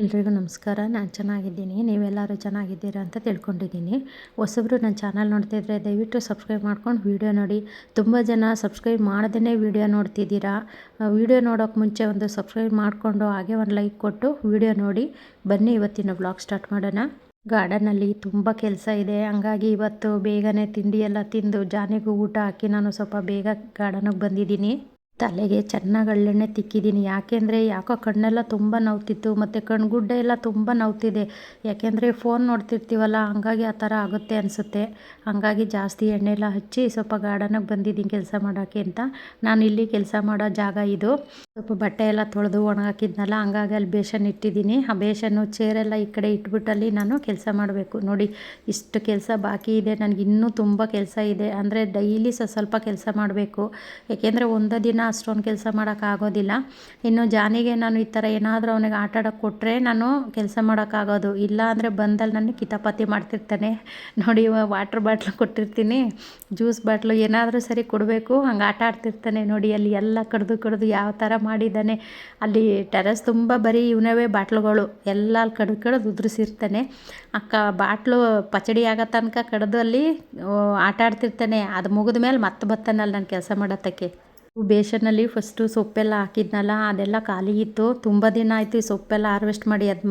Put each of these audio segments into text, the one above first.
ಎಲ್ರಿಗೂ ನಮಸ್ಕಾರ. ನಾನು ಚೆನ್ನಾಗಿದ್ದೀನಿ. ನೀವೆಲ್ಲರೂ ಚೆನ್ನಾಗಿದ್ದೀರಾ ಅಂತ ತಿಳ್ಕೊಂಡಿದ್ದೀನಿ. ಹೊಸಬ್ರು ನನ್ನ ಚಾನಲ್ ನೋಡ್ತಿದ್ರೆ ದಯವಿಟ್ಟು ಸಬ್ಸ್ಕ್ರೈಬ್ ಮಾಡ್ಕೊಂಡು ವೀಡಿಯೋ ನೋಡಿ. ತುಂಬ ಜನ ಸಬ್ಸ್ಕ್ರೈಬ್ ಮಾಡ್ದೇ ವೀಡಿಯೋ ನೋಡ್ತಿದ್ದೀರಾ. ವೀಡಿಯೋ ನೋಡೋಕೆ ಮುಂಚೆ ಒಂದು ಸಬ್ಸ್ಕ್ರೈಬ್ ಮಾಡಿಕೊಂಡು ಹಾಗೆ ಒಂದು ಲೈಕ್ ಕೊಟ್ಟು ವೀಡಿಯೋ ನೋಡಿ. ಬನ್ನಿ ಇವತ್ತಿನ ಬ್ಲಾಗ್ ಸ್ಟಾರ್ಟ್ ಮಾಡೋಣ. ಗಾರ್ಡನಲ್ಲಿ ತುಂಬ ಕೆಲಸ ಇದೆ. ಹಂಗಾಗಿ ಇವತ್ತು ಬೇಗನೆ ತಿಂಡಿ ಎಲ್ಲ ತಿಂದು ಜಾನಿಗೂ ಊಟ ಹಾಕಿ ನಾನು ಸ್ವಲ್ಪ ಬೇಗ ಗಾರ್ಡನಿಗೆ ಬಂದಿದ್ದೀನಿ. ತಲೆಗೆ ಚೆನ್ನಾಗಿ ಎಳ್ಳೆಣ್ಣೆ ತಿಕ್ಕಿದ್ದೀನಿ. ಯಾಕೆಂದರೆ ಯಾಕೋ ಕಣ್ಣೆಲ್ಲ ತುಂಬ ನೋವ್ತಿತ್ತು, ಮತ್ತು ಕಣ್ಗುಡ್ಡೆ ಎಲ್ಲ ತುಂಬ ನೋವ್ತಿದೆ. ಯಾಕೆಂದರೆ ಫೋನ್ ನೋಡ್ತಿರ್ತೀವಲ್ಲ, ಹಂಗಾಗಿ ಆ ಥರ ಆಗುತ್ತೆ ಅನಿಸುತ್ತೆ. ಹಂಗಾಗಿ ಜಾಸ್ತಿ ಎಣ್ಣೆ ಎಲ್ಲ ಹಚ್ಚಿ ಸ್ವಲ್ಪ ಗಾರ್ಡನಿಗೆ ಬಂದಿದ್ದೀನಿ ಕೆಲಸ ಮಾಡೋಕ್ಕೆ ಅಂತ. ನಾನು ಇಲ್ಲಿ ಕೆಲಸ ಮಾಡೋ ಜಾಗ ಇದು. ಸ್ವಲ್ಪ ಬಟ್ಟೆ ಎಲ್ಲ ತೊಳೆದು ಒಣಗಾಕಿದ್ನಲ್ಲ, ಹಂಗಾಗಿ ಅಲ್ಲಿ ಬೇಷನ್ ಇಟ್ಟಿದ್ದೀನಿ. ಆ ಬೇಷನ್ನು ಚೇರೆಲ್ಲ ಈ ಕಡೆ ಇಟ್ಬಿಟ್ಟಲ್ಲಿ ನಾನು ಕೆಲಸ ಮಾಡಬೇಕು. ನೋಡಿ, ಇಷ್ಟು ಕೆಲಸ ಬಾಕಿ ಇದೆ. ನನಗೆ ಇನ್ನೂ ತುಂಬ ಕೆಲಸ ಇದೆ. ಅಂದರೆ ಡೈಲಿ ಸ್ವಲ್ಪ ಕೆಲಸ ಮಾಡಬೇಕು. ಏಕೆಂದರೆ ಒಂದು ದಿನ ಅಷ್ಟೊಂದು ಕೆಲಸ ಮಾಡೋಕ್ಕಾಗೋದಿಲ್ಲ ಇನ್ನು ಜಾನಿಗೆ ನಾನು ಈ ಥರ ಏನಾದರೂ ಅವನಿಗೆ ಆಟ ಆಡೋಕ್ಕೆ ಕೊಟ್ಟರೆ ನಾನು ಕೆಲಸ ಮಾಡೋಕ್ಕಾಗೋದು ಇಲ್ಲ ಅಂದರೆ ಬಂದಲ್ಲಿ ನಾನು ಕಿತಾಪತಿ ಮಾಡ್ತಿರ್ತಾನೆ. ನೋಡಿ ವಾಟ್ರ್ ಬಾಟ್ಲು ಕೊಟ್ಟಿರ್ತೀನಿ. ಜ್ಯೂಸ್ ಬಾಟ್ಲು ಏನಾದರೂ ಸರಿ ಕೊಡಬೇಕು. ಹಂಗೆ ಆಟ ಆಡ್ತಿರ್ತಾನೆ. ನೋಡಿ, ಅಲ್ಲಿ ಎಲ್ಲ ಕಡಿದು ಕಡ್ದು ಯಾವ ಥರ ಮಾಡಿದ್ದಾನೆ. ಅಲ್ಲಿ ಟೆರಸ್ ತುಂಬ ಬರೀ ಇವನವೇ ಬಾಟ್ಲುಗಳು. ಎಲ್ಲ ಅಲ್ಲಿ ಕಡ್ದು ಕಡ್ದು ಉದುರಿಸಿರ್ತಾನೆ. ಅಕ್ಕ ಬಾಟ್ಲು ಪಚಡಿ ಆಗೋ ತನಕ ಕಡ್ದು ಅಲ್ಲಿ ಆಟ ಆಡ್ತಿರ್ತಾನೆ ಅದು ಮುಗಿದ ಮೇಲೆ ಮತ್ತೆ ಬರ್ತಾನಲ್ಲ ನಾನು ಕೆಲಸ ಮಾಡೋತ್ತಕ್ಕೆ. ಬೇಷನಲ್ಲಿ ಫಸ್ಟು ಸೊಪ್ಪೆಲ್ಲ ಹಾಕಿದ್ನಲ್ಲ, ಅದೆಲ್ಲ ಖಾಲಿ ಇತ್ತು. ತುಂಬ ದಿನ ಆಯಿತು ಈ ಸೊಪ್ಪೆಲ್ಲ ಹಾರ್ವೆಸ್ಟ್ ಮಾಡಿ, ಅದು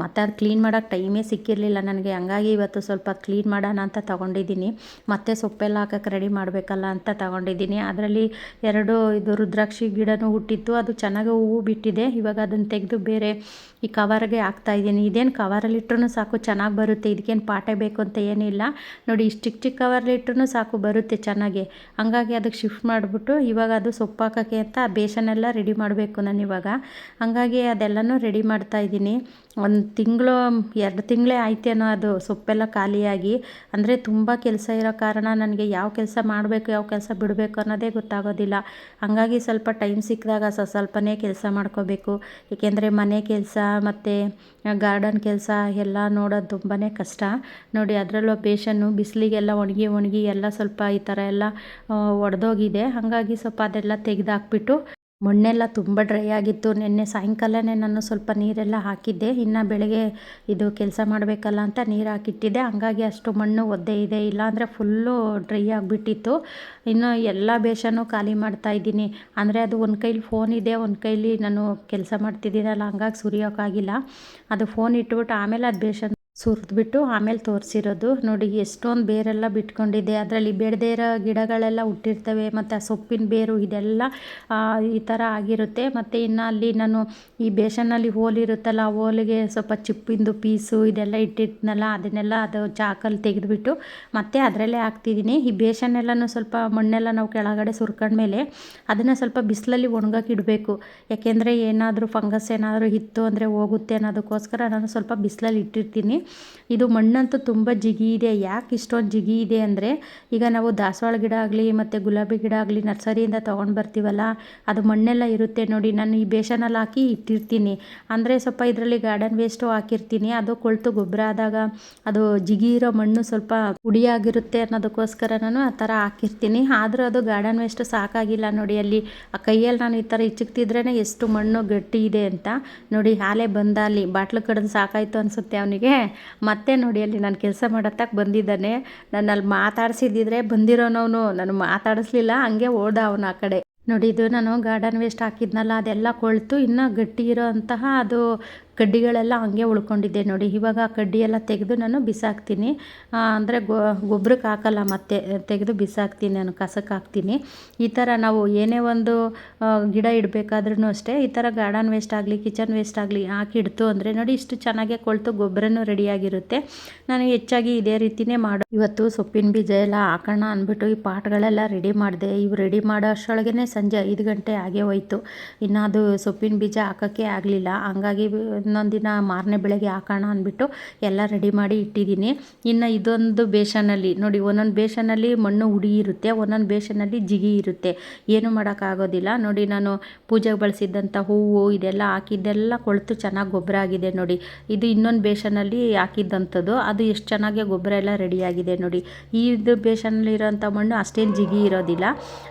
ಮತ್ತೆ ಅದು ಕ್ಲೀನ್ ಮಾಡೋಕ್ಕೆ ಟೈಮೇ ಸಿಕ್ಕಿರಲಿಲ್ಲ ನನಗೆ. ಹಂಗಾಗಿ ಇವತ್ತು ಸ್ವಲ್ಪ ಕ್ಲೀನ್ ಮಾಡೋಣ ಅಂತ ತೊಗೊಂಡಿದ್ದೀನಿ. ಮತ್ತೆ ಸೊಪ್ಪೆಲ್ಲ ಹಾಕಕ್ಕೆ ರೆಡಿ ಮಾಡಬೇಕಲ್ಲ ಅಂತ ತೊಗೊಂಡಿದ್ದೀನಿ. ಅದರಲ್ಲಿ ಎರಡು ಇದು ರುದ್ರಾಕ್ಷಿ ಗಿಡನೂ ಹುಟ್ಟಿತ್ತು. ಅದು ಚೆನ್ನಾಗಿ ಹೂವು ಬಿಟ್ಟಿದೆ. ಇವಾಗ ಅದನ್ನು ತೆಗೆದು ಬೇರೆ ಈ ಕವರ್ಗೆ ಹಾಕ್ತಾಯಿದ್ದೀನಿ ಇದೇನು ಕವರಲ್ಲಿಟ್ರೂ ಸಾಕು ಚೆನ್ನಾಗಿ ಬರುತ್ತೆ. ಇದಕ್ಕೇನು ಪಾಠ ಬೇಕು ಅಂತ ಏನಿಲ್ಲ. ನೋಡಿ ಇಷ್ಟು ಚಿಕ್ಕ ಚಿಕ್ಕ ಕವರ್ಲಿಟ್ರೂ ಸಾಕು ಬರುತ್ತೆ ಚೆನ್ನಾಗಿ. ಹಂಗಾಗಿ ಅದಕ್ಕೆ ಶಿಫ್ಟ್ ಮಾಡಿಬಿಟ್ಟು ಇವಾಗ ಅದು ಸೊಪ್ಪು ಹಾಕೋಕ್ಕೆ ಅಂತ ಬೇಸನ್ನೆಲ್ಲ ರೆಡಿ ಮಾಡಬೇಕು ನಾನು ಇವಾಗ. ಹಂಗಾಗಿ ಅದೆಲ್ಲನೂ ರೆಡಿ ಮಾಡ್ತಾ ಇದ್ದೀನಿ. ಒಂದು ತಿಂಗಳು, ಎರಡು ತಿಂಗಳೇ ಆಯ್ತೇನೋ ಅದು ಸೊಪ್ಪೆಲ್ಲ ಖಾಲಿಯಾಗಿ. ಅಂದರೆ ತುಂಬ ಕೆಲಸ ಇರೋ ಕಾರಣ ನನಗೆ ಯಾವ ಕೆಲಸ ಮಾಡಬೇಕು, ಯಾವ ಕೆಲಸ ಬಿಡಬೇಕು ಅನ್ನೋದೇ ಗೊತ್ತಾಗೋದಿಲ್ಲ. ಹಾಗಾಗಿ ಸ್ವಲ್ಪ ಟೈಮ್ ಸಿಕ್ಕಿದಾಗ ಸ ಸ್ವಲ್ಪನೇ ಕೆಲಸ ಮಾಡ್ಕೋಬೇಕು. ಏಕೆಂದರೆ ಮನೆ ಕೆಲಸ ಮತ್ತು ಗಾರ್ಡನ್ ಕೆಲಸ ಎಲ್ಲ ನೋಡೋದು ತುಂಬಾ ಕಷ್ಟ. ನೋಡಿ ಅದರಲ್ಲೂ ಬೇಷನ್ನು, ಬಿಸಿಲಿಗೆಲ್ಲ ಒಣಗಿ ಒಣಗಿ ಎಲ್ಲ ಸ್ವಲ್ಪ ಈ ಥರ ಎಲ್ಲ ಒಡೆದೋಗಿದೆ. ಹಾಗಾಗಿ ಸ್ವಲ್ಪ ಅದೆಲ್ಲ ತೆಗೆದಾಕ್ಬಿಟ್ಟು ಮಣ್ಣೆಲ್ಲ ತುಂಬ ಡ್ರೈ ಆಗಿತ್ತು. ನಿನ್ನೆ ಸಾಯಂಕಾಲನೇ ನಾನು ಸ್ವಲ್ಪ ನೀರೆಲ್ಲ ಹಾಕಿದ್ದೆ. ಇನ್ನು ಬೆಳಗ್ಗೆ ಇದು ಕೆಲಸ ಮಾಡಬೇಕಲ್ಲ ಅಂತ ನೀರು ಹಾಕಿಟ್ಟಿದ್ದೆ. ಹಂಗಾಗಿ ಅಷ್ಟು ಮಣ್ಣು ಒದ್ದೆ ಇದೆ. ಇಲ್ಲಾಂದರೆ ಫುಲ್ಲು ಡ್ರೈ ಆಗಿಬಿಟ್ಟಿತ್ತು. ಇನ್ನು ಎಲ್ಲ ಬೇಷನೂ ಖಾಲಿ ಮಾಡ್ತಾ ಇದ್ದೀನಿ. ಅಂದರೆ ಅದು ಒಂದು ಕೈಲಿ ಫೋನ್ ಇದೆ. ಒಂದು ಕೈಲಿ ನಾನು ಕೆಲಸ ಮಾಡ್ತಿದ್ದೀನಲ್ಲ, ಹಂಗಾಗಿ ಸುರಿಯೋಕ್ಕಾಗಿಲ್ಲ ಅದು ಫೋನ್ ಇಟ್ಬಿಟ್ಟು ಆಮೇಲೆ ಅದು ಬೇಷನ್ ಸುರಿದ್ಬಿಟ್ಟು ಆಮೇಲೆ ತೋರಿಸಿರೋದು. ನೋಡಿ, ಎಷ್ಟೊಂದು ಬೇರೆಲ್ಲ ಬಿಟ್ಕೊಂಡಿದೆ. ಅದರಲ್ಲಿ ಬೇಡದೇ ಇರೋ ಗಿಡಗಳೆಲ್ಲ ಹುಟ್ಟಿರ್ತವೆ, ಮತ್ತು ಆ ಸೊಪ್ಪಿನ ಬೇರು ಇದೆಲ್ಲ ಈ ಥರ ಆಗಿರುತ್ತೆ. ಮತ್ತು ಇನ್ನು ಅಲ್ಲಿ ನಾನು ಈ ಬೇಸನ್ನಲ್ಲಿ ಹೋಲಿರುತ್ತಲ್ಲ ಆ ಹೋಲಿಗೆ ಸ್ವಲ್ಪ ಚಿಪ್ಪಿಂದು ಪೀಸು ಇದೆಲ್ಲ ಇಟ್ಟಿರ್ತನಲ್ಲ ಅದನ್ನೆಲ್ಲ ಅದು ಚಾಕಲ್ಲಿ ತೆಗೆದುಬಿಟ್ಟು ಮತ್ತೆ ಅದರಲ್ಲೇ ಹಾಕ್ತಿದ್ದೀನಿ. ಈ ಬೇಸನ್ನೆಲ್ಲನೂ ಸ್ವಲ್ಪ ಮಣ್ಣೆಲ್ಲ ನಾವು ಕೆಳಗಡೆ ಸುರ್ಕೊಂಡ್ಮೇಲೆ ಅದನ್ನು ಸ್ವಲ್ಪ ಬಿಸಿಲಲ್ಲಿ ಒಣಗಕ್ಕೆ ಇಡಬೇಕು. ಯಾಕೆಂದರೆ ಏನಾದರೂ ಫಂಗಸ್ ಏನಾದರೂ ಇತ್ತು ಅಂದರೆ ಹೋಗುತ್ತೆ ಅನ್ನೋದಕ್ಕೋಸ್ಕರ ನಾನು ಸ್ವಲ್ಪ ಬಿಸಿಲಲ್ಲಿ ಇಟ್ಟಿರ್ತೀನಿ. ಇದು ಮಣ್ಣಂತೂ ತುಂಬ ಜಿಗಿ ಇದೆ. ಯಾಕೆ ಇಷ್ಟೊಂದು ಜಿಗಿ ಇದೆ ಅಂದರೆ, ಈಗ ನಾವು ದಾಸವಾಳ ಗಿಡ ಆಗಲಿ ಮತ್ತು ಗುಲಾಬಿ ಗಿಡ ಆಗಲಿ ನರ್ಸರಿಯಿಂದ ತೊಗೊಂಡು ಬರ್ತೀವಲ್ಲ, ಅದು ಮಣ್ಣೆಲ್ಲ ಇರುತ್ತೆ ನೋಡಿ. ನಾನು ಈ ಬೇಷನಲ್ಲಿ ಹಾಕಿ ಇಟ್ಟಿರ್ತೀನಿ. ಅಂದರೆ ಸ್ವಲ್ಪ ಇದರಲ್ಲಿ ಗಾರ್ಡನ್ ವೇಸ್ಟು ಹಾಕಿರ್ತೀನಿ. ಅದು ಕೊಳ್ತು ಗೊಬ್ಬರ ಆದಾಗ ಅದು ಜಿಗಿ ಇರೋ ಮಣ್ಣು ಸ್ವಲ್ಪ ಹುಡಿಯಾಗಿರುತ್ತೆ ಅನ್ನೋದಕ್ಕೋಸ್ಕರ ನಾನು ಆ ಥರ ಹಾಕಿರ್ತೀನಿ. ಆದರೂ ಅದು ಗಾರ್ಡನ್ ವೇಸ್ಟು ಸಾಕಾಗಿಲ್ಲ ನೋಡಿ. ಅಲ್ಲಿ ಆ ಕೈಯಲ್ಲಿ ನಾನು ಈ ಥರ ಇಚ್ಚಿಕ್ತಿದ್ರೇ ಎಷ್ಟು ಮಣ್ಣು ಗಟ್ಟಿ ಇದೆ ಅಂತ ನೋಡಿ. ಹಾಲೆ ಬಂದ ಅಲ್ಲಿ ಬಾಟ್ಲು ಕಡ್ದು ಸಾಕಾಯಿತು ಅನಿಸುತ್ತೆ ಅವನಿಗೆ. ಮತ್ತೆ ನೋಡಿ ಅಲ್ಲಿ ನಾನು ಕೆಲಸ ಮಾಡತ್ತಾಗ ಬಂದಿದ್ದಾನೆ. ನಾನು ಅಲ್ಲಿ ಮಾತಾಡಿಸಿದ್ದಿದ್ರೆ ಬಂದಿರೋನವನು. ನಾನು ಮಾತಾಡಿಸ್ಲಿಲ್ಲ, ಹಂಗೆ ಓದ ಅವನು ಆ ಕಡೆ. ನೋಡಿ ನಾನು ಗಾರ್ಡನ್ ವೇಸ್ಟ್ ಹಾಕಿದ್ನಲ್ಲ, ಅದೆಲ್ಲ ಕೊಳ್ತು, ಇನ್ನೂ ಗಟ್ಟಿ ಇರೋ ಅಂತಹ ಅದು ಕಡ್ಡಿಗಳೆಲ್ಲ ಹಂಗೆ ಉಳ್ಕೊಂಡಿದ್ದೆ ನೋಡಿ. ಇವಾಗ ಆ ಕಡ್ಡಿ ಎಲ್ಲ ತೆಗೆದು ನಾನು ಬಿಸಾಕ್ತೀನಿ. ಅಂದರೆ ಗೊಬ್ಬರಕ್ಕೆ ಹಾಕಲ್ಲ ಮತ್ತೆ, ತೆಗೆದು ಬಿಸಾಕ್ತೀನಿ, ನಾನು ಕಸಕ್ಕೆ ಹಾಕ್ತೀನಿ. ಈ ಥರ ನಾವು ಏನೇ ಒಂದು ಗಿಡ ಇಡಬೇಕಾದ್ರೂ ಅಷ್ಟೇ ಈ ಥರ ಗಾರ್ಡನ್ ವೇಸ್ಟ್ ಆಗಲಿ, ಕಿಚನ್ ವೇಸ್ಟ್ ಆಗಲಿ ಹಾಕಿಡ್ತು ಅಂದರೆ ನೋಡಿ ಇಷ್ಟು ಚೆನ್ನಾಗೆ ಕೊಳ್ತು ಗೊಬ್ಬರನೂ ರೆಡಿಯಾಗಿರುತ್ತೆ ನಾನು ಹೆಚ್ಚಾಗಿ ಇದೇ ರೀತಿಯೇ ಮಾಡೋ, ಇವತ್ತು ಸೊಪ್ಪಿನ ಬೀಜ ಎಲ್ಲ ಹಾಕೋಣ ಅಂದ್ಬಿಟ್ಟು ಈ ಪಾಟ್ಗಳೆಲ್ಲ ರೆಡಿ ಮಾಡಿದೆ. ಇವು ರೆಡಿ ಮಾಡೋ ಅಷ್ಟರೊಳಗೇ ಸಂಜೆ ಐದು ಗಂಟೆ ಆಗೇ ಹೋಯ್ತು. ಇನ್ನು ಅದು ಸೊಪ್ಪಿನ ಬೀಜ ಹಾಕೋಕ್ಕೆ ಆಗಲಿಲ್ಲ. ಹಂಗಾಗಿ ಇನ್ನೊಂದು ದಿನ ಮಾರನೇ ಬೆಳಗ್ಗೆ ಹಾಕೋಣ ಅಂದ್ಬಿಟ್ಟು ಎಲ್ಲ ರೆಡಿ ಮಾಡಿ ಇಟ್ಟಿದ್ದೀನಿ. ಇನ್ನು ಇದೊಂದು ಬೇಷನಲ್ಲಿ, ನೋಡಿ ಒಂದೊಂದು ಬೇಷನಲ್ಲಿ ಮಣ್ಣು ಹುಡಿ ಇರುತ್ತೆ, ಒಂದೊಂದು ಬೇಷನಲ್ಲಿ ಜಿಗಿ ಇರುತ್ತೆ. ಏನು ಮಾಡೋಕ್ಕಾಗೋದಿಲ್ಲ. ನೋಡಿ ನಾನು ಪೂಜೆಗೆ ಬಳಸಿದ್ದಂಥ ಹೂವು ಇದೆಲ್ಲ ಹಾಕಿದ್ದೆಲ್ಲ ಕೊಳೆತು ಚೆನ್ನಾಗಿ ಗೊಬ್ಬರ ಆಗಿದೆ ನೋಡಿ. ಇದು ಇನ್ನೊಂದು ಬೇಷನಲ್ಲಿ ಹಾಕಿದ್ದಂಥದ್ದು. ಅದು ಎಷ್ಟು ಚೆನ್ನಾಗಿ ಗೊಬ್ಬರ ಎಲ್ಲ ರೆಡಿಯಾಗಿದೆ ನೋಡಿ. ಇದು ಬೇಷನಲ್ಲಿರೋಂಥ ಮಣ್ಣು ಅಷ್ಟೇನು ಜಿಗಿ ಇರೋದಿಲ್ಲ.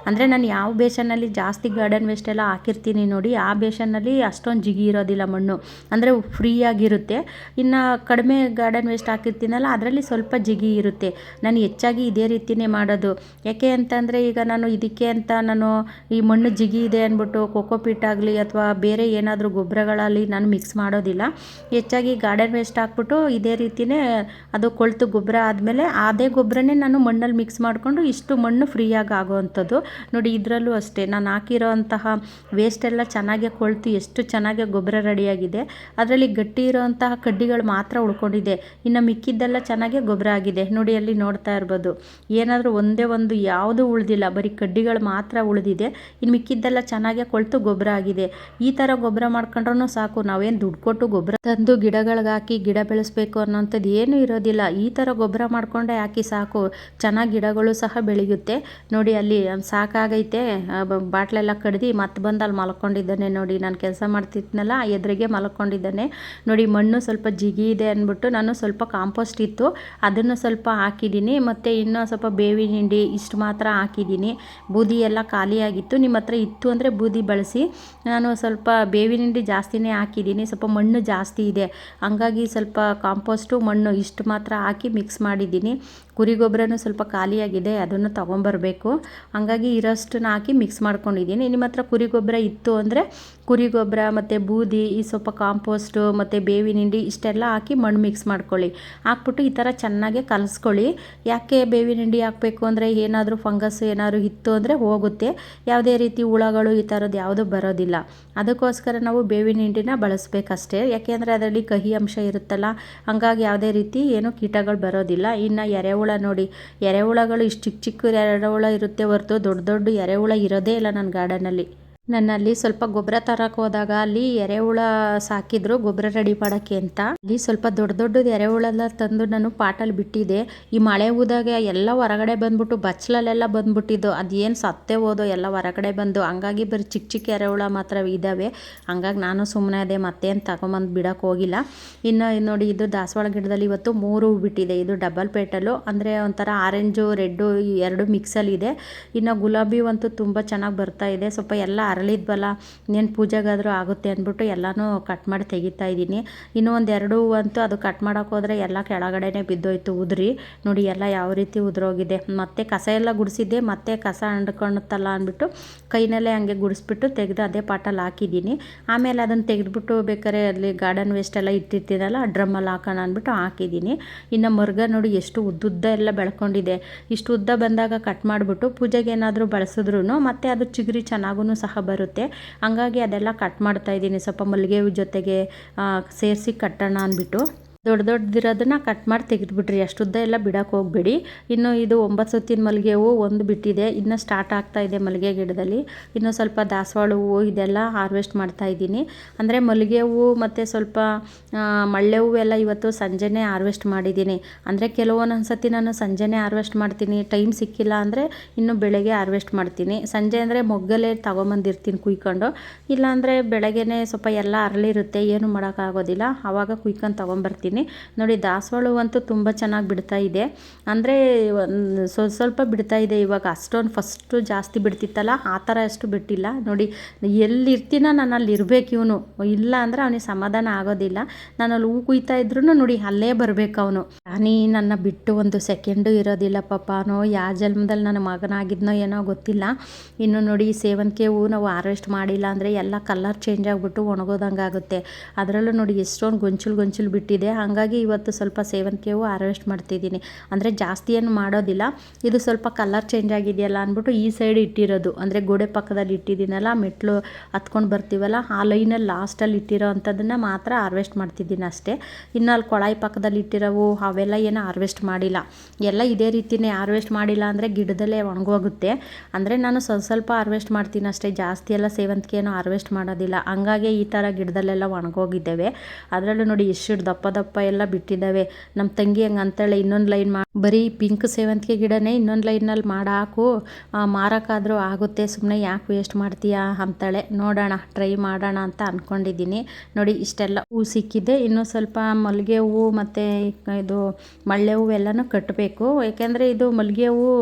ಅಂದರೆ ನಾನು ಯಾವ ಬೇಷನಲ್ಲಿ ಜಾಸ್ತಿ ಗಾರ್ಡನ್ ವೇಸ್ಟ್ ಎಲ್ಲ ಹಾಕಿರ್ತೀನಿ ನೋಡಿ, ಆ ಬೇಷನಲ್ಲಿ ಅಷ್ಟೊಂದು ಜಿಗಿ ಇರೋದಿಲ್ಲ ಮಣ್ಣು. ಅಂದರೆ ಫ್ರೀಯಾಗಿರುತ್ತೆ. ಇನ್ನು ಕಡಿಮೆ ಗಾರ್ಡನ್ ವೇಸ್ಟ್ ಹಾಕಿರ್ತೀನಲ್ಲ, ಅದರಲ್ಲಿ ಸ್ವಲ್ಪ ಜಿಗಿ ಇರುತ್ತೆ. ನಾನು ಹೆಚ್ಚಾಗಿ ಇದೇ ರೀತಿಯೇ ಮಾಡೋದು. ಯಾಕೆ ಅಂತಂದರೆ ಈಗ ನಾನು ಇದಕ್ಕೆ ಅಂತ ನಾನು ಈ ಮಣ್ಣು ಜಿಗಿ ಇದೆ ಅಂದ್ಬಿಟ್ಟು ಕೊಕೋಪೀಟ್ ಆಗಲಿ ಅಥವಾ ಬೇರೆ ಏನಾದರೂ ಗೊಬ್ಬರಗಳಲ್ಲಿ ನಾನು ಮಿಕ್ಸ್ ಮಾಡೋದಿಲ್ಲ. ಹೆಚ್ಚಾಗಿ ಗಾರ್ಡನ್ ವೇಸ್ಟ್ ಹಾಕ್ಬಿಟ್ಟು ಇದೇ ರೀತಿಯೇ ಅದು ಕೊಳ್ತು ಗೊಬ್ಬರ ಆದಮೇಲೆ ಅದೇ ಗೊಬ್ಬರನೇ ನಾನು ಮಣ್ಣಲ್ಲಿ ಮಿಕ್ಸ್ ಮಾಡಿಕೊಂಡು ಇಷ್ಟು ಮಣ್ಣು ಫ್ರೀಯಾಗಿ ಆಗೋವಂಥದ್ದು ನೋಡಿ, ಇದರಲ್ಲೂ ಅಷ್ಟೇ. ನಾನು ಹಾಕಿರೋ ಅಂತಹ ವೇಸ್ಟೆಲ್ಲ ಚೆನ್ನಾಗೆ ಚೆನ್ನಾಗಿ ಕೊಳ್ತು, ಎಷ್ಟು ಚೆನ್ನಾಗಿ ಗೊಬ್ಬರ ರೆಡಿಯಾಗಿದೆ ಅದರಲ್ಲಿ ಗಟ್ಟಿ ಇರೋವಂತಹ ಕಡ್ಡಿಗಳು ಮಾತ್ರ ಉಳ್ಕೊಂಡಿದೆ. ಇನ್ನು ಮಿಕ್ಕಿದ್ದೆಲ್ಲ ಚೆನ್ನಾಗೆ ಗೊಬ್ಬರ ಆಗಿದೆ. ನೋಡಿ, ಅಲ್ಲಿ ನೋಡ್ತಾ ಇರ್ಬೋದು. ಏನಾದರೂ ಒಂದೇ ಒಂದು ಯಾವುದು ಉಳಿದಿಲ್ಲ. ಬರೀ ಕಡ್ಡಿಗಳು ಮಾತ್ರ ಉಳಿದಿದೆ. ಇನ್ನು ಮಿಕ್ಕಿದ್ದೆಲ್ಲ ಚೆನ್ನಾಗೆ ಕೊಳ್ತು ಗೊಬ್ಬರ ಆಗಿದೆ. ಈ ಥರ ಗೊಬ್ಬರ ಮಾಡ್ಕೊಂಡ್ರೂ ಸಾಕು. ನಾವೇನು ದುಡ್ಡು ಕೊಟ್ಟು ಗೊಬ್ಬರ ತಂದು ಗಿಡಗಳಿಗೆ ಹಾಕಿ ಗಿಡ ಬೆಳೆಸಬೇಕು ಅನ್ನೋಂಥದ್ದು ಏನೂ ಇರೋದಿಲ್ಲ. ಈ ಥರ ಗೊಬ್ಬರ ಮಾಡಿಕೊಂಡೆ ಹಾಕಿ ಸಾಕು. ಚೆನ್ನಾಗಿ ಗಿಡಗಳು ಸಹ ಬೆಳೆಯುತ್ತೆ. ನೋಡಿ, ಅಲ್ಲಿ ಸಾಕಾಗೈತೆ. ಬಾಟ್ಲೆಲ್ಲ ಕಡ್ದು ಮತ್ತೆ ಬಂದು ಅಲ್ಲಿ ಮಲ್ಕೊಂಡಿದ್ದಾನೆ ನೋಡಿ. ನಾನು ಕೆಲಸ ಮಾಡ್ತಿದ್ನಲ್ಲ, ಎದುರಿಗೆ ಮಲ್ಕೊಂಡಿದ್ದಾನೆ. ನೋಡಿ, ಮಣ್ಣು ಸ್ವಲ್ಪ ಜಿಗಿ ಇದೆ ಅಂದ್ಬಿಟ್ಟು ನಾನು ಸ್ವಲ್ಪ ಕಾಂಪೋಸ್ಟ್ ಇತ್ತು. ಅದನ್ನು ಸ್ವಲ್ಪ ಹಾಕಿದ್ದೀನಿ. ಮತ್ತು ಇನ್ನೂ ಸ್ವಲ್ಪ ಬೇವಿನ ಹಿಂಡಿ ಇಷ್ಟು ಮಾತ್ರ ಹಾಕಿದ್ದೀನಿ. ಬೂದಿ ಎಲ್ಲ ಖಾಲಿಯಾಗಿತ್ತು. ನಿಮ್ಮ ಹತ್ರ ಇತ್ತು ಅಂದರೆ ಬೂದಿ ಬಳಸಿ. ನಾನು ಸ್ವಲ್ಪ ಬೇವಿನ ಹಿಂಡಿ ಜಾಸ್ತಿನೇ ಹಾಕಿದ್ದೀನಿ. ಸ್ವಲ್ಪ ಮಣ್ಣು ಜಾಸ್ತಿ ಇದೆ. ಹಂಗಾಗಿ ಸ್ವಲ್ಪ ಕಾಂಪೋಸ್ಟು ಮಣ್ಣು ಇಷ್ಟು ಮಾತ್ರ ಹಾಕಿ ಮಿಕ್ಸ್ ಮಾಡಿದ್ದೀನಿ. ಕುರಿ ಗೊಬ್ಬರನೂ ಸ್ವಲ್ಪ ಖಾಲಿಯಾಗಿದೆ, ಅದನ್ನು ತೊಗೊಂಬರ್ಬೇಕು. ಹಾಗಾಗಿ ಇರೋಷ್ಟನ್ನ ಹಾಕಿ ಮಿಕ್ಸ್ ಮಾಡ್ಕೊಂಡಿದ್ದೀನಿ. ನಿಮ್ಮ ಹತ್ರ ಕುರಿ ಗೊಬ್ಬರ ಇತ್ತು ಅಂದರೆ ಕುರಿ ಗೊಬ್ಬರ ಮತ್ತು ಬೂದಿ, ಈ ಸ್ವಲ್ಪ ಕಾಂಪೋಸ್ಟು ಮತ್ತು ಬೇವಿನ ಹಿಂಡಿ ಇಷ್ಟೆಲ್ಲ ಹಾಕಿ ಮಣ್ಣು ಮಿಕ್ಸ್ ಮಾಡ್ಕೊಳ್ಳಿ. ಹಾಕ್ಬಿಟ್ಟು ಈ ಥರ ಚೆನ್ನಾಗಿ ಕಲಿಸ್ಕೊಳ್ಳಿ. ಯಾಕೆ ಬೇವಿನ ಹಿಂಡಿ ಹಾಕಬೇಕು ಅಂದರೆ ಏನಾದರೂ ಫಂಗಸ್ ಏನಾದರೂ ಇತ್ತು ಅಂದರೆ ಹೋಗುತ್ತೆ. ಯಾವುದೇ ರೀತಿ ಹುಳಗಳು ಈ ಥರದ್ದು ಯಾವುದು ಬರೋದಿಲ್ಲ. ಅದಕ್ಕೋಸ್ಕರ ನಾವು ಬೇವಿನ ಹಿಂಡಿನ ಬಳಸಬೇಕಷ್ಟೇ. ಯಾಕೆಂದರೆ ಅದರಲ್ಲಿ ಕಹಿ ಅಂಶ ಇರುತ್ತಲ್ಲ, ಹಂಗಾಗಿ ಯಾವುದೇ ರೀತಿ ಏನು ಕೀಟಗಳು ಬರೋದಿಲ್ಲ. ಇನ್ನು ಎರೆಹುಳ ನೋಡಿ. ಎರೆಹುಳಗಳು ಇಷ್ಟು ಚಿಕ್ಕ ಚಿಕ್ಕ ಎರೆಹುಳ ಇರುತ್ತೆ ಹೊರತು ದೊಡ್ಡ ದೊಡ್ಡ ಎರೆಹುಳ ಇರೋದೇ ಇಲ್ಲ ನನ್ನ ಗಾರ್ಡನಲ್ಲಿ ನನ್ನಲ್ಲಿ ಸ್ವಲ್ಪ ಗೊಬ್ಬರ ತರಕ್ಕೆ ಹೋದಾಗ ಅಲ್ಲಿ ಎರೆಹುಳ ಸಾಕಿದ್ರು ಗೊಬ್ಬರ ರೆಡಿ ಮಾಡೋಕ್ಕೆ ಅಂತ. ಅಲ್ಲಿ ಸ್ವಲ್ಪ ದೊಡ್ಡ ದೊಡ್ಡದು ಎರೆಹುಳೆಲ್ಲ ತಂದು ನಾನು ಪಾಟಲ್ಲಿ ಬಿಟ್ಟಿದ್ದೆ. ಈ ಮಳೆ ಹೋದಾಗ ಎಲ್ಲ ಹೊರಗಡೆ ಬಂದ್ಬಿಟ್ಟು ಬಚ್ಚಲಲ್ಲೆಲ್ಲ ಬಂದ್ಬಿಟ್ಟಿದ್ದು. ಅದೇನು ಸತ್ತೆ ಹೋದೋ ಎಲ್ಲ ಹೊರಗಡೆ ಬಂದು. ಹಂಗಾಗಿ ಬರೀ ಚಿಕ್ಕ ಚಿಕ್ಕ ಎರೆಹುಳ ಮಾತ್ರ ಇದ್ದಾವೆ ಹಂಗಾಗಿ ನಾನು ಸುಮ್ಮನೆ ಅದೇ ಮತ್ತೇನು ತಗೊಂಬಂದು ಬಿಡೋಕೆ ಹೋಗಿಲ್ಲ. ಇನ್ನು ನೋಡಿ ಇದು ದಾಸವಾಳ ಗಿಡದಲ್ಲಿ ಇವತ್ತು ಮೂರು ಹೂ ಬಿಟ್ಟಿದೆ. ಇದು ಡಬಲ್ ಪೇಟಲು ಅಂದರೆ ಒಂಥರ ಆರೆಂಜು ರೆಡ್ಡು ಎರಡು ಮಿಕ್ಸಲ್ಲಿದೆ ಇನ್ನು ಗುಲಾಬಿ ಅಂತೂ ತುಂಬ ಚೆನ್ನಾಗಿ ಬರ್ತಾ ಇದೆ. ಸ್ವಲ್ಪ ಎಲ್ಲ ಅರಳಿದ್ವಲ್ಲ ಇನ್ನೇನು ಪೂಜೆಗಾದರೂ ಆಗುತ್ತೆ ಅಂದ್ಬಿಟ್ಟು ಎಲ್ಲನೂ ಕಟ್ ಮಾಡಿ ತೆಗಿತಾ ಇದ್ದೀನಿ. ಇನ್ನೂ ಒಂದು ಎರಡು ಅಂತೂ ಅದು ಕಟ್ ಮಾಡೋಕೆ ಹೋದರೆ ಎಲ್ಲ ಕೆಳಗಡೆನೇ ಬಿದ್ದೋಯ್ತು ಉದುರಿ. ನೋಡಿ ಎಲ್ಲ ಯಾವ ರೀತಿ ಉದುರೋಗಿದೆ. ಮತ್ತೆ ಕಸ ಎಲ್ಲ ಗುಡಿಸಿದ್ದೆ, ಮತ್ತೆ ಕಸ ಅಂಡ್ಕೊಳುತ್ತಲ್ಲ ಅಂದ್ಬಿಟ್ಟು ಕೈನಲ್ಲೇ ಹಂಗೆ ಗುಡಿಸ್ಬಿಟ್ಟು ತೆಗೆದು ಅದೇ ಪಾಟಲ್ಲಿ ಹಾಕಿದ್ದೀನಿ. ಆಮೇಲೆ ಅದನ್ನು ತೆಗೆದುಬಿಟ್ಟು ಬೇಕಾದ್ರೆ ಅಲ್ಲಿ ಗಾರ್ಡನ್ ವೇಸ್ಟ್ ಎಲ್ಲ ಇಟ್ಟಿರ್ತೀನಲ್ಲ ಡ್ರಮ್ಮಲ್ಲಿ ಹಾಕೋಣ ಅಂದ್ಬಿಟ್ಟು ಹಾಕಿದ್ದೀನಿ. ಇನ್ನು ಮರ್ಗ ನೋಡಿ ಎಷ್ಟು ಉದ್ದುದ್ದ ಎಲ್ಲ ಬೆಳ್ಕೊಂಡಿದೆ. ಇಷ್ಟು ಉದ್ದ ಬಂದಾಗ ಕಟ್ ಮಾಡಿಬಿಟ್ಟು ಪೂಜೆಗೆ ಏನಾದರೂ ಬಳಸಿದ್ರು ಮತ್ತೆ ಅದು ಚಿಗುರಿ ಚೆನ್ನಾಗೂ ಸಹ ಬರುತ್ತೆ. ಹಂಗಾಗಿ ಅದೆಲ್ಲ ಕಟ್ ಮಾಡ್ತಾ ಇದ್ದೀನಿ. ಸ್ವಲ್ಪ ಮಲ್ಲಿಗೆ ಹೂ ಜೊತೆಗೆ ಸೇರಿಸಿ ಕಟ್ಟೋಣ ಅಂದ್ಬಿಟ್ಟು. ದೊಡ್ಡ ದೊಡ್ಡದಿರೋದನ್ನ ಕಟ್ ಮಾಡಿ ತೆಗೆದುಬಿಡ್ರಿ. ಅಷ್ಟು ಉದ್ದ ಎಲ್ಲ ಬಿಡೋಕೆ ಹೋಗಬೇಡಿ. ಇನ್ನು ಇದು ಒಂಬತ್ತು ಸುತ್ತಿನ ಮಲ್ಲಿಗೆ ಹೂವು ಒಂದು ಬಿಟ್ಟಿದೆ. ಇನ್ನು ಸ್ಟಾರ್ಟ್ ಆಗ್ತಾ ಇದೆ ಮಲ್ಲಿಗೆ ಗಿಡದಲ್ಲಿ. ಇನ್ನು ಸ್ವಲ್ಪ ದಾಸವಾಳ ಹೂವು ಇದೆಲ್ಲ ಹಾರ್ವೆಸ್ಟ್ ಮಾಡ್ತಾ ಇದ್ದೀನಿ. ಅಂದರೆ ಮಲ್ಲಿಗೆ ಹೂವು ಮತ್ತು ಸ್ವಲ್ಪ ಮಳ್ಳೆ ಹೂವೆಲ್ಲ ಇವತ್ತು ಸಂಜೆನೇ ಹಾರ್ವೆಸ್ಟ್ ಮಾಡಿದ್ದೀನಿ. ಅಂದರೆ ಕೆಲವೊಂದೊಂದು ಸತಿ ನಾನು ಸಂಜೆನೇ ಹಾರ್ವೆಸ್ಟ್ ಮಾಡ್ತೀನಿ. ಟೈಮ್ ಸಿಕ್ಕಿಲ್ಲ ಅಂದರೆ ಇನ್ನು ಬೆಳಗ್ಗೆ ಹಾರ್ವೆಸ್ಟ್ ಮಾಡ್ತೀನಿ. ಸಂಜೆ ಅಂದರೆ ಮೊಗ್ಗಲೇ ತಗೊಂಬಂದಿರ್ತೀನಿ ಕುಯ್ಕೊಂಡು. ಇಲ್ಲಾಂದರೆ ಬೆಳಗ್ಗೆನೇ ಸ್ವಲ್ಪ ಎಲ್ಲ ಅರಳಿರುತ್ತೆ ಏನು ಮಾಡೋಕ್ಕಾಗೋದಿಲ್ಲ. ಆವಾಗ ಕುಯ್ಕೊಂಡು ತೊಗೊಂಬರ್ತೀನಿ. ನೋಡಿ, ದಾಸವಾಳ ಅಂತೂ ತುಂಬ ಚೆನ್ನಾಗಿ ಬಿಡ್ತಾ ಇದೆ. ಅಂದರೆ ಸ್ವಲ್ಪ ಸ್ವಲ್ಪ ಬಿಡ್ತಾ ಇದೆ ಇವಾಗ. ಅಷ್ಟೊಂದು ಫಸ್ಟು ಜಾಸ್ತಿ ಬಿಡ್ತಿತ್ತಲ್ಲ, ಆ ಥರ ಅಷ್ಟು ಬಿಟ್ಟಿಲ್ಲ. ನೋಡಿ, ಎಲ್ಲಿರ್ತೀನ ನಾನು ಅಲ್ಲಿ ಇರಬೇಕು ಇವನು. ಇಲ್ಲ ಅಂದರೆ ಅವನಿಗೆ ಸಮಾಧಾನ ಆಗೋದಿಲ್ಲ. ನಾನು ಅಲ್ಲಿ ಹೂ ಕುಯ್ತಾ ಇದ್ರೂ ನೋಡಿ, ಅಲ್ಲೇ ಬರಬೇಕು ಅವನು. ನಾನೀ ನನ್ನ ಬಿಟ್ಟು ಒಂದು ಸೆಕೆಂಡು ಇರೋದಿಲ್ಲ ಪಾಪನೋ ಯಾವ ಜನ್ಮದಲ್ಲಿ ನನ್ನ ಮಗನಾಗಿದ್ನೋ ಏನೋ ಗೊತ್ತಿಲ್ಲ. ಇನ್ನು ನೋಡಿ ಸೇವಂತಿಗೆ ಹೂ ನಾವು ಹಾರ್ವೆಸ್ಟ್ ಮಾಡಿಲ್ಲ ಅಂದರೆ ಎಲ್ಲ ಕಲರ್ ಚೇಂಜ್ ಆಗಿಬಿಟ್ಟು ಒಣಗೋದಂಗೆ ಆಗುತ್ತೆ ಅದರಲ್ಲೂ ನೋಡಿ, ಎಷ್ಟೊಂದು ಗೊಂಚಲು ಗೊಂಚಲು ಬಿಟ್ಟಿದೆ. ಹಾಗಾಗಿ ಇವತ್ತು ಸ್ವಲ್ಪ ಸೇವಂತಿಗೆ ಹೂವು ಹಾರ್ವೆಸ್ಟ್ ಮಾಡ್ತಿದ್ದೀನಿ. ಅಂದರೆ ಜಾಸ್ತಿ ಏನು ಮಾಡೋದಿಲ್ಲ. ಇದು ಸ್ವಲ್ಪ ಕಲರ್ ಚೇಂಜ್ ಆಗಿದೆಯಲ್ಲ ಅಂದ್ಬಿಟ್ಟು ಈ ಸೈಡ್ ಇಟ್ಟಿರೋದು. ಅಂದರೆ ಗೋಡೆ ಪಕ್ಕದಲ್ಲಿ ಇಟ್ಟಿದ್ದೀನಲ್ಲ, ಮೆಟ್ಲು ಹತ್ಕೊಂಡು ಬರ್ತೀವಲ್ಲ, ಆ ಲೈನಲ್ಲಿ ಲಾಸ್ಟಲ್ಲಿ ಇಟ್ಟಿರೋ ಅಂಥದ್ದನ್ನು ಮಾತ್ರ ಹಾರ್ವೆಸ್ಟ್ ಮಾಡ್ತಿದ್ದೀನಿ ಅಷ್ಟೇ. ಇನ್ನು ಅಲ್ಲಿ ಕೊಳಾಯಿ ಪಕ್ಕದಲ್ಲಿ ಇಟ್ಟಿರೋವು, ಅವೆಲ್ಲ ಏನು ಹಾರ್ವೆಸ್ಟ್ ಮಾಡಿಲ್ಲ. ಎಲ್ಲ ಇದೇ ರೀತಿಯೇ ಹಾರ್ವೆಸ್ಟ್ ಮಾಡಿಲ್ಲ ಅಂದರೆ ಗಿಡದಲ್ಲೇ ಒಣಗೋಗುತ್ತೆ. ಅಂದರೆ ನಾನು ಸ್ವಲ್ಪ ಸ್ವಲ್ಪ ಹಾರ್ವೆಸ್ಟ್ ಮಾಡ್ತೀನಿ ಅಷ್ಟೇ. ಜಾಸ್ತಿ ಎಲ್ಲ ಸೇವಂತಿಗೆ ಏನು ಹಾರ್ವೆಸ್ಟ್ ಮಾಡೋದಿಲ್ಲ. ಹಂಗಾಗಿ ಈ ಥರ ಗಿಡದಲ್ಲೆಲ್ಲ ಒಣಗೋಗಿದ್ದೇವೆ. ಅದರಲ್ಲೂ ನೋಡಿ ಎಷ್ಟು ದಪ್ಪ ದಪ್ಪ ಎಲ್ಲ ಬಿಟ್ಟಿದ್ದಾವೆ. ನಮ್ಮ ತಂಗಿ ಹಂಗೆ ಅಂತಾಳೆ ಇನ್ನೊಂದು ಲೈನ್ ಮಾ ಬರೀ ಪಿಂಕ್ ಸೇವಂತಿಗೆ ಗಿಡನೇ ಇನ್ನೊಂದು ಲೈನಲ್ಲಿ ಮಾಡಾಕು ಮಾರೋಕ್ಕಾದರೂ ಆಗುತ್ತೆ. ಸುಮ್ಮನೆ ಯಾಕೆ ವೇಸ್ಟ್ ಮಾಡ್ತೀಯಾ ಅಂತಾಳೆ ನೋಡೋಣ ಟ್ರೈ ಮಾಡೋಣ ಅಂತ ಅಂದ್ಕೊಂಡಿದ್ದೀನಿ ನೋಡಿ, ಇಷ್ಟೆಲ್ಲ ಹೂ ಸಿಕ್ಕಿದೆ. ಇನ್ನೂ ಸ್ವಲ್ಪ ಮಲ್ಲಿಗೆ ಹೂವು ಮತ್ತು ಇದು ಮಳ್ಳೆ ಹೂವು ಎಲ್ಲನೂ ಕಟ್ಟಬೇಕು ಯಾಕೆಂದರೆ ಇದು ಮಲ್ಲಿಗೆ ಹೂವು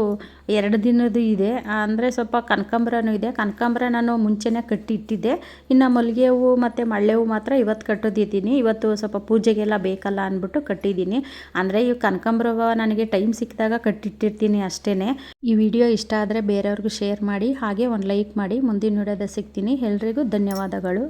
ಎರಡು ದಿನದ್ದು ಇದೆ. ಅಂದರೆ ಸ್ವಲ್ಪ ಕನಕಾಂಬ್ರನೂ ಇದೆ. ಕನಕಾಂಬ್ರ ನಾನು ಮುಂಚೆನೇ ಕಟ್ಟಿ ಇಟ್ಟಿದ್ದೆ ಇನ್ನು ಮಲ್ಲಿಗೆ ಹೂವು ಮತ್ತು ಮಳ್ಳೆ ಹೂವು ಮಾತ್ರ ಇವತ್ತು ಕಟ್ಟೋದಿದ್ದೀನಿ ಇವತ್ತು ಸ್ವಲ್ಪ ಪೂಜೆಗೆಲ್ಲ ಬೇಕಲ್ಲ ಅಂದ್ಬಿಟ್ಟು ಕಟ್ಟಿದ್ದೀನಿ. ಅಂದರೆ ಈ ಕನಕಾಂಬ್ರ ನನಗೆ ಟೈಮ್ ಸಿಕ್ಕಿದಾಗ ಕಟ್ಟಿಟ್ಟಿರ್ತೀನಿ ಅಷ್ಟೇ ಈ ವಿಡಿಯೋ ಇಷ್ಟ ಆದರೆ ಬೇರೆಯವ್ರಿಗೂ ಶೇರ್ ಮಾಡಿ, ಹಾಗೆ ಒಂದು ಲೈಕ್ ಮಾಡಿ. ಮುಂದಿನ ವಿಡಿಯೋದ ಸಿಗ್ತೀನಿ. ಎಲ್ರಿಗೂ ಧನ್ಯವಾದಗಳು.